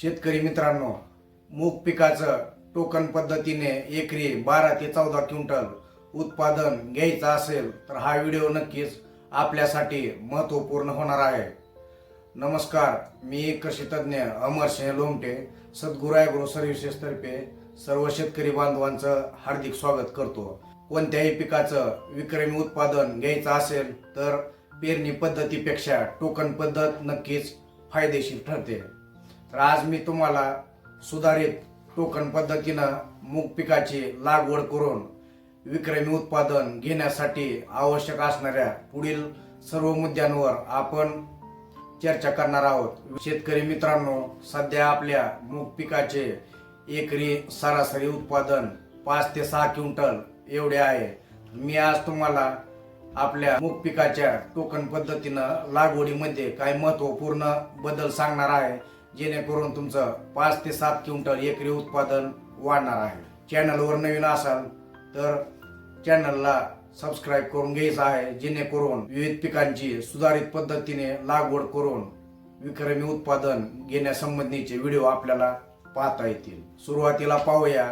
शेतकरी मित्रांनो मूग पिकाचं टोकन पद्धतीने एकरी बारा ते चौदा क्विंटल उत्पादन घ्यायचं असेल तर हा व्हिडिओ नक्कीच आपल्यासाठी महत्त्वपूर्ण होणार आहे. नमस्कार मी कृषी तज्ज्ञ अमर सिंह लोमटे सद्गुरू ॲग्रो सर्व्हिसेस तर्फे सर्व शेतकरी बांधवांचं हार्दिक स्वागत करतो. कोणत्याही पिकाचं विक्रमी उत्पादन घ्यायचं असेल तर पेरणी पद्धतीपेक्षा टोकन पद्धत नक्कीच फायदेशीर ठरते. तर आज मी तुम्हाला सुधारित टोकन पद्धतीनं मूग पिकाची लागवड करून विक्रमी उत्पादन घेण्यासाठी आवश्यक असणाऱ्या पुढील सर्व मुद्द्यांवर आपण चर्चा करणार आहोत. शेतकरी मित्रांनो सध्या आपल्या मूग पिकाचे एकरी सरासरी उत्पादन पाच ते सहा क्विंटल एवढे आहे. मी आज तुम्हाला आपल्या मूग पिकाच्या टोकन पद्धतीनं लागवडीमध्ये काही महत्त्वपूर्ण बदल सांगणार आहे. जेणेकरून तुमचं पाच ते सात क्विंटल एकरी उत्पादन वाढणार आहे. चॅनलवर नवीन असाल तर चॅनलला सबस्क्राईब करून घ्यायचं आहे जेणेकरून विविध पिकांची सुधारित पद्धतीने लागवड करून विक्रमी उत्पादन घेण्यासंबंधीचे व्हिडिओ आपल्याला पाहता येतील. सुरुवातीला पाहूया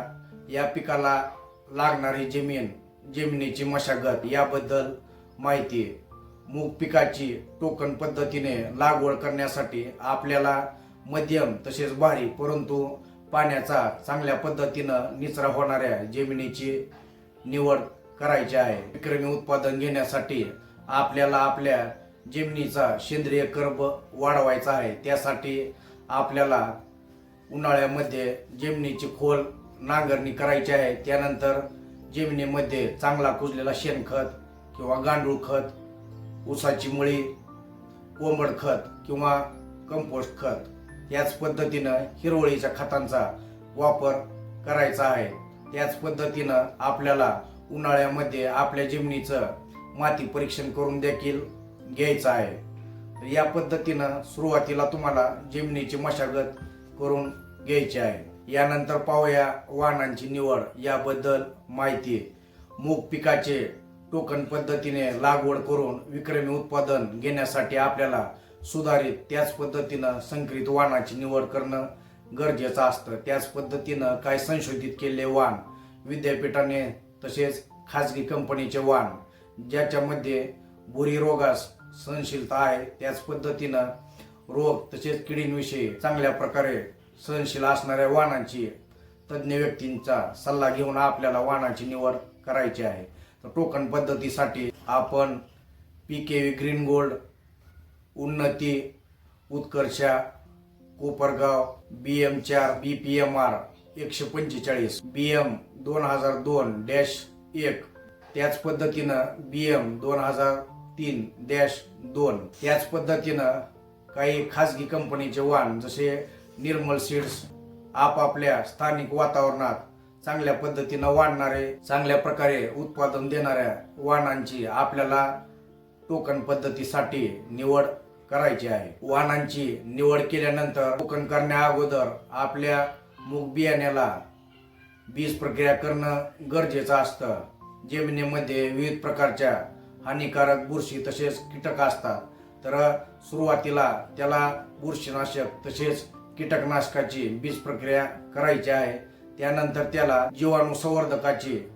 या पिकाला लागणारी जमीन जमिनीची मशागत याबद्दल माहिती. मूग पिकाची टोकन पद्धतीने लागवड करण्यासाठी आपल्याला मध्यम तसेच भारी परंतु पाण्याचा चांगल्या पद्धतीनं निचरा होणाऱ्या जमिनीची निवड करायची आहे. विक्रमी उत्पादन घेण्यासाठी आपल्याला आपल्या जमिनीचा सेंद्रिय कर्ब वाढवायचा आहे. त्यासाठी आपल्याला उन्हाळ्यामध्ये जमिनीची खोल नांगरणी करायची आहे. त्यानंतर जमिनीमध्ये चांगला कुजलेला शेणखत किंवा गांडूळ खत ऊसाची मुळी कोंबड खत किंवा कंपोस्ट खत याच पद्धतीनं हिरवळीच्या खतांचा वापर करायचा आहे. त्याच पद्धतीनं आपल्याला उन्हाळ्यामध्ये आपल्या जमिनीचं माती परीक्षण करून देखील घ्यायचं आहे. या पद्धतीनं सुरुवातीला तुम्हाला जमिनीची मशागत करून घ्यायची आहे. यानंतर पाहूया वाहनांची निवड याबद्दल माहिती. मूग पिकाचे टोकन पद्धतीने लागवड करून विक्रमी उत्पादन घेण्यासाठी आपल्याला सुधारित त्याच पद्धतीनं संकरित वाणाची निवड करणं गरजेचं असतं. त्याच पद्धतीनं काही संशोधित केलेले वाण? विद्यापीठाने तसेच खाजगी कंपनीचे वाण ज्याच्यामध्ये बुरी रोगास सहनशीलता आहे त्याच पद्धतीनं रोग तसेच किडींविषयी चांगल्या प्रकारे सहनशील असणाऱ्या वाहनांची तज्ज्ञ व्यक्तींचा सल्ला घेऊन आपल्याला वाहनाची निवड करायची आहे. तर टोकन पद्धतीसाठी आपण P K V green gold Unnati Utkarsha Kopargaon बी एम चार बी पी एम आर एकशे पंचेचाळीस बी एम दोन हजार दोन डॅश एक. त्याच पद्धतीनं बी एम दोन हजार तीन डॅश दोन. त्याच पद्धतीनं काही खाजगी कंपनीचे वाहन जसे निर्मल सीड्स आपापल्या स्थानिक वातावरणात चांगल्या पद्धतीनं वाढणारे चांगल्या प्रकारे उत्पादन देणाऱ्या वाहनांची आपल्याला टोकन पद्धतीसाठी निवड करायची आहे. वाहनांची निवड केल्यानंतर कोकण करण्या अगोदर आपल्या मूग बियाण्याला बीज प्रक्रिया करणं गरजेचं असतं. जमिनीमध्ये विविध प्रकारच्या हानिकारक बुरशी तसेच कीटक असतात. तर सुरुवातीला त्याला बुरशीनाशक तसेच कीटकनाशकाची बीज प्रक्रिया करायची आहे. त्यानंतर त्याला जीवाणू संवर्धकाची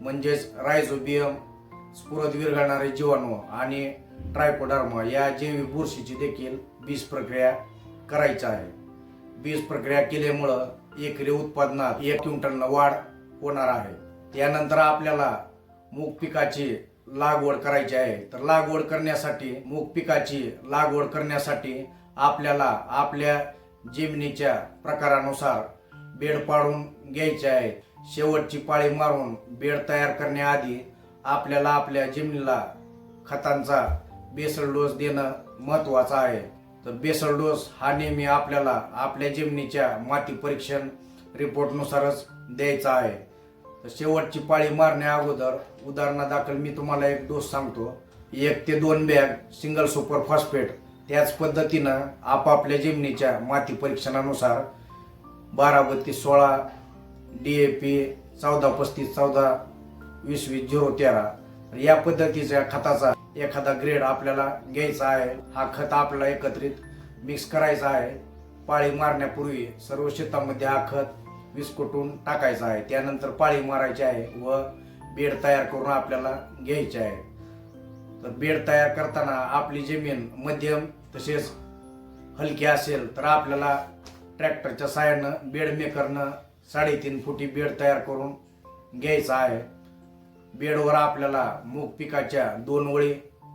म्हणजेच रायझोबियम स्फुरद विरघळणारे जीवाणू आणि ट्रायकोडर्मा या जैविक बुरशीची देखील बीज प्रक्रिया करायची आहे. बीज प्रक्रिया केल्यामुळं एकरी उत्पादनात एक क्विंटलनं वाढ होणार आहे. त्यानंतर आपल्याला मूग पिकाची लागवड करायची आहे. तर लागवड करण्यासाठी मूग पिकाची लागवड करण्यासाठी आपल्याला आपल्या जमिनीच्या प्रकारानुसार बेड पाडून घ्यायचे आहे. शेवटची पाळी मारून बेड तयार करण्याआधी आपल्याला आपल्या जमिनीला खतांचा बेसल डोस देणं महत्वाचं आहे. तर बेसल डोस हा नेहमी आपल्याला आपल्या जमिनीच्या माती परीक्षण रिपोर्टनुसारच द्यायचा आहे. तर शेवटची पाळी मारण्या अगोदर उदाहरणादाखल मी तुम्हाला एक डोस सांगतो. एक ते दोन बॅग सिंगल सुपर फॉस्फेट. त्याच पद्धतीनं आपापल्या जमिनीच्या माती परीक्षणानुसार बारा बत्तीस सोळा डी ए पी चौदा पस्तीस चौदा वीस वीस झिरो तेरा. या पद्धतीच्या खताचा एखादा ग्रेड आपल्याला घ्यायचा आहे हा खत आपल्याला एकत्रित मिक्स करायचा आहे. पाळी मारण्यापूर्वी सर्व शेतामध्ये हा खत विस्कटून टाकायचा आहे. त्यानंतर पाळी मारायची आहे व बेड तयार करून आपल्याला घ्यायचे आहे. तर बेड तयार करताना आपली जमीन मध्यम तसेच हलकी असेल तर आपल्याला ट्रॅक्टरच्या साहाय्यानं बेड मेकरनं साडेतीन फुटी बेड तयार करून घ्यायचा आहे. बेडवर आपल्याला मूग पिकाच्या दोन वळी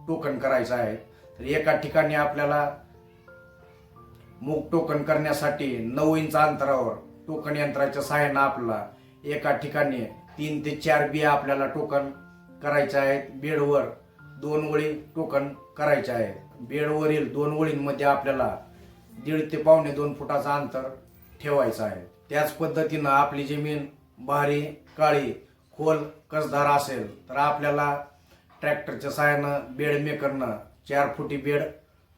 टोकन करायचं आहे. तर एका ठिकाणी आपल्याला मूग टोकन करण्यासाठी नऊ इंच अंतरावर टोकन यंत्राच्या सहाय्यानं आपल्याला एका ठिकाणी तीन ते चार बिया आपल्याला टोकन करायच्या आहेत बेडवर दोन वळी टोकन करायचे आहे. बेडवरील दोन ओळींमध्ये आपल्याला दीड ते पावणे दोन फुटाचं अंतर ठेवायचं आहे. त्याच पद्धतीनं आपली जमीन भारी काळी खोल कसदार असेल तर आपल्याला ट्रॅक्टरच्या सहाय्यानं बेड मेकरनं चार फुटी बेड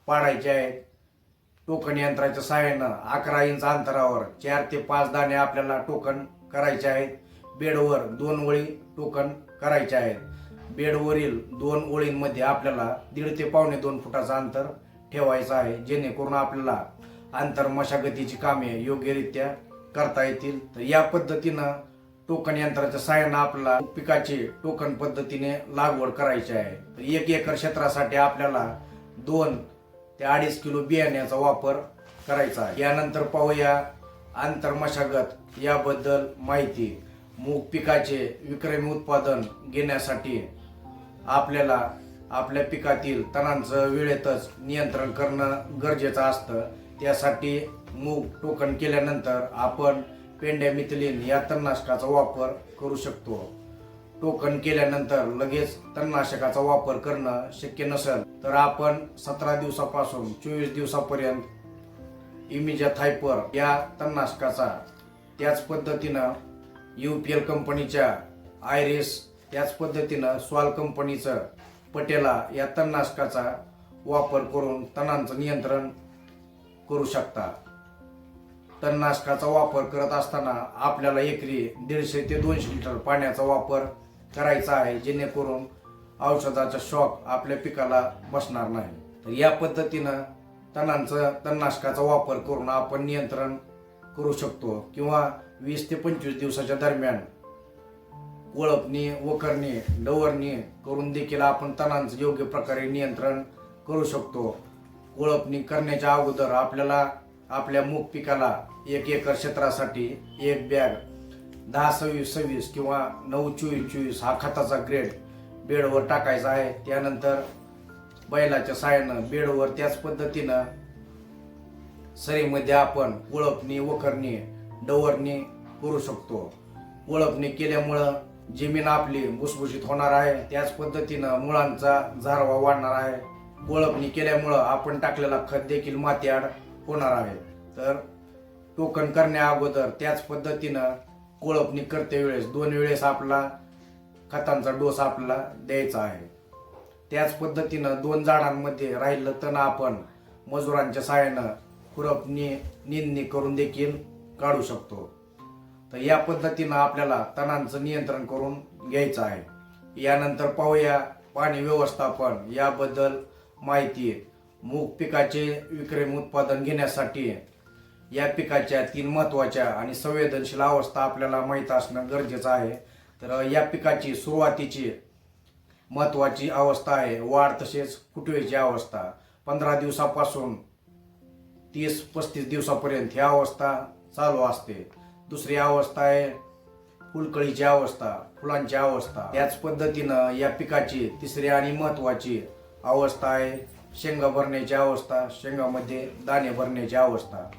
पाडायचे आहेत. टोकन यंत्राच्या सहाय्यानं अकरा इंच अंतरावर चार ते पाच दाणे आपल्याला टोकन करायचे आहेत. बेडवर दोन ओळी टोकन करायचे आहेत. बेडवरील दोन ओळींमध्ये आपल्याला दीड ते पावणे दोन फुटाचं अंतर ठेवायचं आहे जेणेकरून आपल्याला अंतर मशागतीची कामे योग्यरित्या करता येतील. तर या पद्धतीनं टोकन यंत्राच्या सहाय्यानं आपल्याला पिकाची टोकन पद्धतीने लागवड करायची आहे. तर एक एकर क्षेत्रासाठी आपल्याला दोन ते अडीच किलो बियाण्याचा वापर करायचा आहे. यानंतर पाहूया आंतर मशागत याबद्दल माहिती. मूग पिकाचे विक्रमी उत्पादन घेण्यासाठी आपल्याला आपल्या पिकातील तणांचं वेळेतच नियंत्रण करणं गरजेचं असतं. त्यासाठी मूग टोकन केल्यानंतर आपण पेंड्यामिथिलीन या तणनाशकाचा वापर करू शकतो. टोकन केल्यानंतर लगेच तणनाशकाचा वापर करणं शक्य नसेल तर आपण सतरा दिवसापासून चोवीस दिवसापर्यंत इमिजा थायपर या तणनाशकाचा त्याच पद्धतीनं यू पी एल कंपनीच्या आयरिस त्याच पद्धतीनं स्वाल कंपनीचं पटेला या तणनाशकाचा वापर करून तणांचं नियंत्रण करू शकता. तणनाशकाचा वापर करत असताना आपल्याला एकरी दीडशे ते दोनशे लिटर पाण्याचा वापर करायचा आहे जेणेकरून औषधाचा शॉक आपल्या पिकाला बसणार नाही. तर या पद्धतीनं तणांचं तणनाशकाचा वापर करून आपण नियंत्रण करू शकतो किंवा वीस ते पंचवीस दिवसाच्या दरम्यान ओळपणी वकरणे डवरणी करून देखील आपण तणांचं योग्य प्रकारे नियंत्रण करू शकतो. ओळपणी करण्याच्या अगोदर आपल्याला आपल्या मूग पिकाला एक एकर क्षेत्रासाठी एक बॅग दहा सव्वीस सव्वीस किंवा नऊ चोवीस चोवीस हा खताचा ग्रेड बेडवर टाकायचा आहे. त्यानंतर बैलाच्या साहाय्यानं बेडवर त्याच पद्धतीनं सरीमध्ये आपण ओळपणी वखरणी डवरणी करू ओळखणी ओळपणी केल्यामुळं जमीन आपली भुसभुशीत होणार आहे. त्याच पद्धतीनं मुळांचा झारवा वाढणार आहे. ओळपणी केल्यामुळं आपण टाकलेला खत देखील मातीआड होणार आहे. तर टोकन करण्या अगोदर त्याच पद्धतीनं कोळपणी करते वेळेस दोन वेळेस आपला खतांचा डोस आपला द्यायचा आहे. त्याच पद्धतीनं दोन झाडांमध्ये राहिलं तण आपण मजुरांच्या सहाय्यानं खुरपणी निंदणी करून देखील काढू शकतो. तर या पद्धतीनं आपल्याला तणांचं नियंत्रण करून घ्यायचं आहे. यानंतर पाहूया पाणी व्यवस्थापन. याबद्दल माहिती मूग पिकाचे विक्रम उत्पादन घेण्यासाठी या पिकाच्या तीन महत्त्वाच्या आणि संवेदनशील अवस्था आपल्याला माहीत असणं गरजेचं आहे. तर या पिकाची सुरुवातीची महत्वाची अवस्था आहे. वाढ तसेच फुटवेची अवस्था. पंधरा दिवसापासून तीस पस्तीस दिवसापर्यंत ही अवस्था चालू असते. दुसरी अवस्था आहे फुलकळीची अवस्था फुलांची अवस्था. त्याच पद्धतीनं या पिकाची तिसरी आणि महत्वाची अवस्था आहे शेंगा भरण्याची अवस्था शेंगामध्ये दाणे भरण्याची अवस्था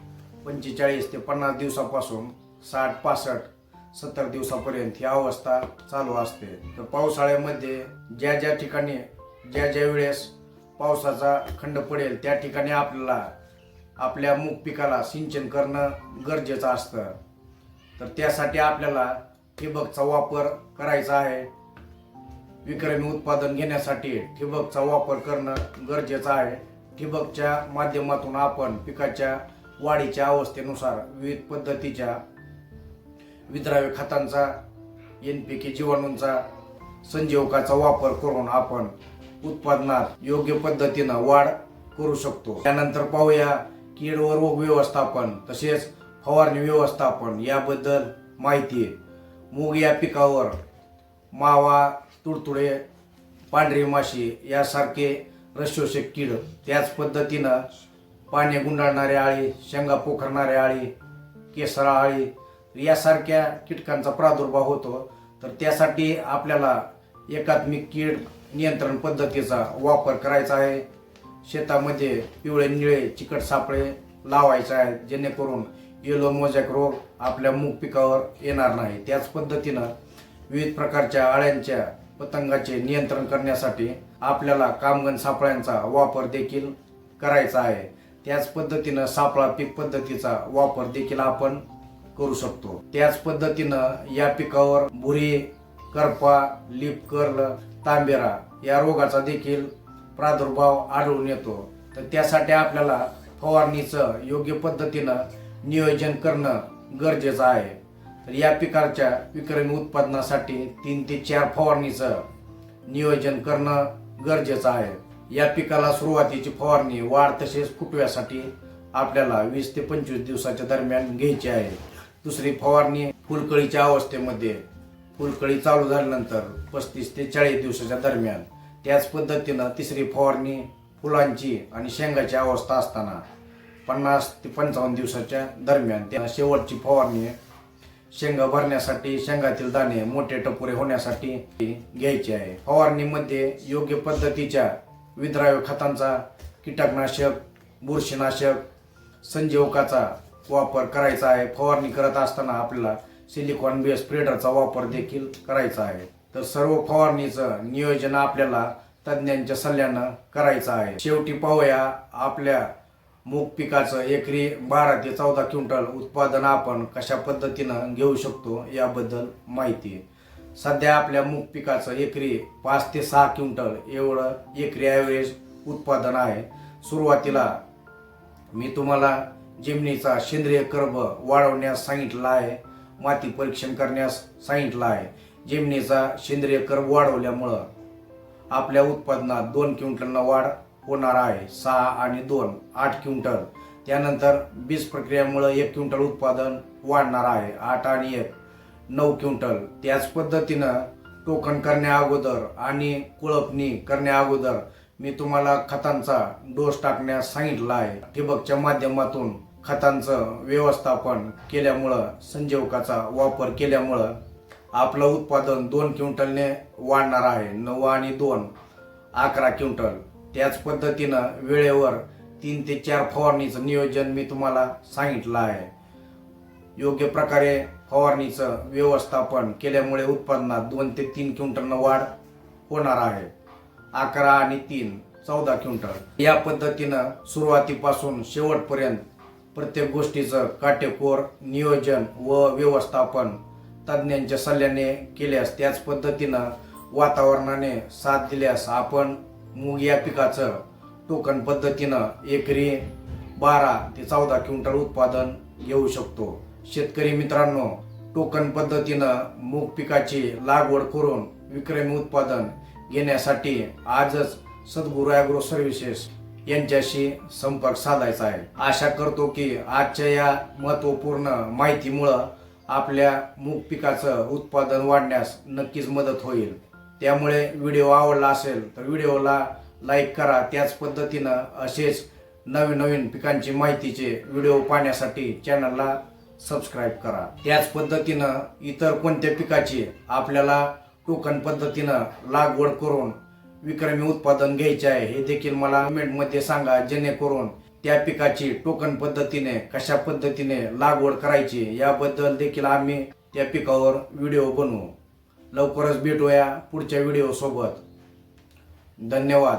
पंचेचाळीस ते पन्नास दिवसापासून साठ पासष्ट सत्तर दिवसापर्यंत ही अवस्था चालू असते. तर पावसाळ्यामध्ये ज्या ज्या ठिकाणी ज्या ज्या वेळेस पावसाचा खंड पडेल त्या ठिकाणी आपल्याला आपल्या मूग पिकाला सिंचन करणं गरजेचं असतं. तर त्यासाठी आपल्याला ठिबकचा वापर करायचा आहे. विक्रमी उत्पादन घेण्यासाठी ठिबकचा वापर करणं गरजेचं आहे. ठिबकच्या माध्यमातून आपण पिकाच्या वाढीच्या अवस्थेनुसार विविध पद्धतीच्या विद्राव्य खतांचा एन पी के जीवाणूंचा संजीवकाचा वापर करून आपण उत्पादनात योग्य पद्धतीनं वाढ करू शकतो. त्यानंतर पाहूया कीड व रोग व्यवस्थापन तसेच फवारणी व्यवस्थापन याबद्दल माहिती मूग या पिकावर मावा तुडतुडे पांढरी माशी यासारखे रसशोषक कीड त्याच पद्धतीनं पाने गुंडाळणारे आळी शेंगा पोखरणारे आळी केसरा आळी यासारख्या कीटकांचा प्रादुर्भाव होतो. तर त्यासाठी आपल्याला एकात्मिक कीड नियंत्रण पद्धतीचा वापर करायचा आहे. शेतामध्ये पिवळे निळे चिकट सापळे लावायचे आहेत जेणेकरून येलो मोजॅक रोग आपल्या मूग पिकावर येणार नाही. त्याच पद्धतीनं विविध प्रकारच्या आळ्यांच्या पतंगाचे नियंत्रण करण्यासाठी आपल्याला कामगन सापळ्यांचा वापर देखील करायचा आहे. त्याच पद्धतीनं सापळा पीक पद्धतीचा वापर देखील आपण करू शकतो. त्याच पद्धतीनं या पिकावर भुरी करपा लिप कर्ल तांबेरा या रोगाचा देखील प्रादुर्भाव आढळून येतो. तर त्यासाठी आपल्याला फवारणीचं योग्य पद्धतीनं नियोजन करणं गरजेचं आहे. तर या पिकाच्या विक्रमी उत्पादनासाठी तीन ते चार फवारणीचं नियोजन करणं गरजेचं आहे. या पिकाला सुरुवातीची फवारणी वाढ तसेच फुटव्यासाठी आपल्याला वीस ते पंचवीस दिवसाच्या दरम्यान घ्यायची आहे. दुसरी फवारणी फुलकळीच्या अवस्थेमध्ये फुलकळी चालू झाल्यानंतर पस्तीस ते चाळीस दिवसाच्या दरम्यान. त्याच पद्धतीनं तिसरी फवारणी फुलांची आणि शेंगाची अवस्था असताना पन्नास ते पंचावन्न दिवसाच्या दरम्यान त्या शेवटची फवारणी शेंगा भरण्यासाठी शेंगातील दाणे मोठे टपुरे होण्यासाठी घ्यायचे आहे. फवारणीमध्ये योग्य पद्धतीच्या विद्राव्य खतांचा कीटकनाशक बुरशीनाशक संजीवकाचा वापर करायचा आहे. फवारणी करत असताना आपल्याला सिलिकॉन बेस स्प्रेडरचा वापर देखील करायचा आहे. तर सर्व फवारणीचं नियोजन आपल्याला तज्ज्ञांच्या सल्ल्यानं करायचं आहे. शेवटी पाहूया आपल्या मूग पिकाचं एकरी बारा ते चौदा क्विंटल उत्पादन आपण कशा पद्धतीनं घेऊ शकतो याबद्दल माहिती सध्या आपल्या मूग पिकाचं एकरी पाच ते सहा क्विंटल एवढं एकरी ॲव्हरेज उत्पादन आहे. सुरुवातीला मी तुम्हाला जिमनीचा सेंद्रिय कर्ब वाढवण्यास सांगितलं आहे. माती परीक्षण करण्यास सांगितलं आहे. जिमनीचा सेंद्रिय कर्ब वाढवल्यामुळं आपल्या उत्पादनात दोन क्विंटलनं वाढ होणार आहे. सहा आणि दोन आठ क्विंटल. त्यानंतर बीज प्रक्रियेमुळं एक क्विंटल उत्पादन वाढणार आहे. आठ आणि एक नऊ क्विंटल. त्याच पद्धतीनं टोकन करण्या अगोदर आणि कुळपणी करण्या अगोदर मी तुम्हाला खतांचा डोस टाकण्यास सांगितला आहे. ठिबकच्या माध्यमातून खतांचं व्यवस्थापन केल्यामुळं संजीवकाचा वापर केल्यामुळं आपलं उत्पादन दोन क्विंटलने वाढणार आहे. नऊ आणि दोन अकरा क्विंटल. त्याच पद्धतीनं वेळेवर तीन ते चार फवारणीचं नियोजन मी तुम्हाला सांगितलं आहे. योग्य प्रकारे फवारणीचं व्यवस्थापन केल्यामुळे उत्पादनात दोन ते तीन क्विंटलनं वाढ होणार आहे. अकरा आणि तीन चौदा क्विंटल. या पद्धतीनं सुरुवातीपासून शेवटपर्यंत प्रत्येक गोष्टीचं काटेकोर नियोजन व व्यवस्थापन तज्ज्ञांच्या सल्ल्याने केल्यास त्याच पद्धतीनं वातावरणाने साथ दिल्यास आपण मूग या पिकाचं टोकन पद्धतीनं एकरी बारा ते चौदा क्विंटल उत्पादन घेऊ शकतो. शेतकरी मित्रांनो टोकन पद्धतीनं मूग पिकाची लागवड करून विक्रमी उत्पादन घेण्यासाठी आजच सद्गुरू ॲग्रो सर्व्हिसेस यांच्याशी संपर्क साधायचा आहे. आशा करतो की आजच्या या महत्त्वपूर्ण माहितीमुळं आपल्या मूग पिकाचं उत्पादन वाढण्यास नक्कीच मदत होईल. त्यामुळे व्हिडिओ आवडला असेल तर व्हिडिओला लाईक करा. त्याच पद्धतीनं असेच नवीन नवीन पिकांची माहितीचे व्हिडिओ पाहण्यासाठी चॅनलला सबस्क्राईब करा. त्याच पद्धतीनं इतर कोणत्या पिकाची आपल्याला टोकन पद्धतीनं लागवड करून विक्रमी उत्पादन घ्यायचे आहे हे देखील मला कमेंटमध्ये सांगा. जेणेकरून त्या पिकाची टोकन पद्धतीने कशा पद्धतीने लागवड करायची याबद्दल देखील आम्ही त्या पिकावर व्हिडिओ बनवू. लवकरच भेटूया पुढच्या व्हिडिओसोबत धन्यवाद.